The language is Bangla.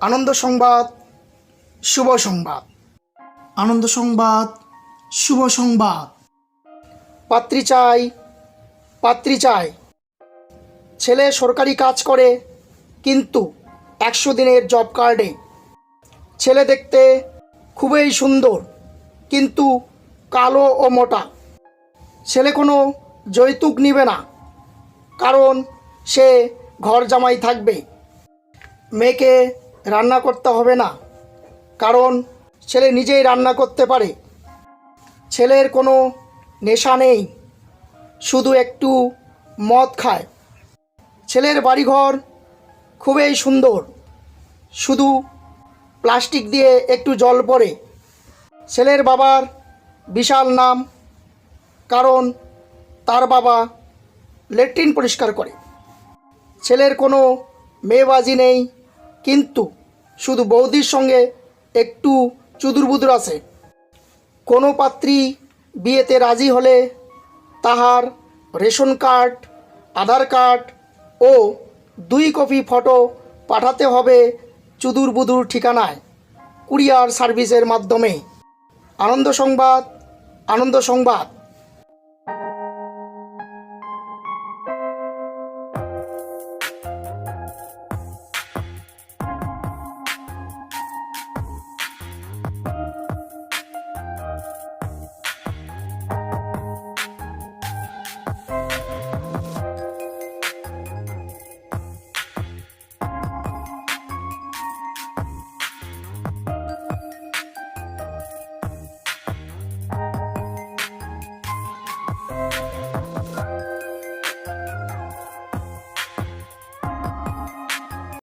আনন্দ সংবাদ, শুভ সংবাদ। আনন্দ সংবাদ, শুভ সংবাদ। পাত্রী চাই পাত্রী চাই। ছেলে সরকারি কাজ করে, কিন্তু একশো দিনের জব কার্ডে ছেলে দেখতে খুবই সুন্দর, কিন্তু কালো ও মোটা। ছেলে কোনো যৌতুক নিবে না, কারণ সে ঘর জামাই থাকবে। মেয়েকে রান্না করতে হবে না। কারণ ছেলে নিজেই রান্না করতে পারে। ছেলের কোনো নেশা নেই, শুধু একটু মদ খায়। ছেলের বাড়িঘর খুবই সুন্দর, শুধু প্লাস্টিক দিয়ে একটু জল পড়ে। ছেলের বাবার বিশাল নাম, কারণ তার বাবা লেট্রিন পরিষ্কার করে। ছেলের কোনো মেয়েবাজি নেই কিন্তু শুধু বৌদির সঙ্গে একটু চুদুরবুদুর আছে। কোনো পাত্রী বিয়েতে রাজি হলে তাহার রেশন কার্ড, আধার কার্ড ও দুই কপি ফটো পাঠাতে হবে চুদুর বুদুর ঠিকানায়, কুরিয়ার সার্ভিসের মাধ্যমে। আনন্দ সংবাদ আনন্দ সংবাদ।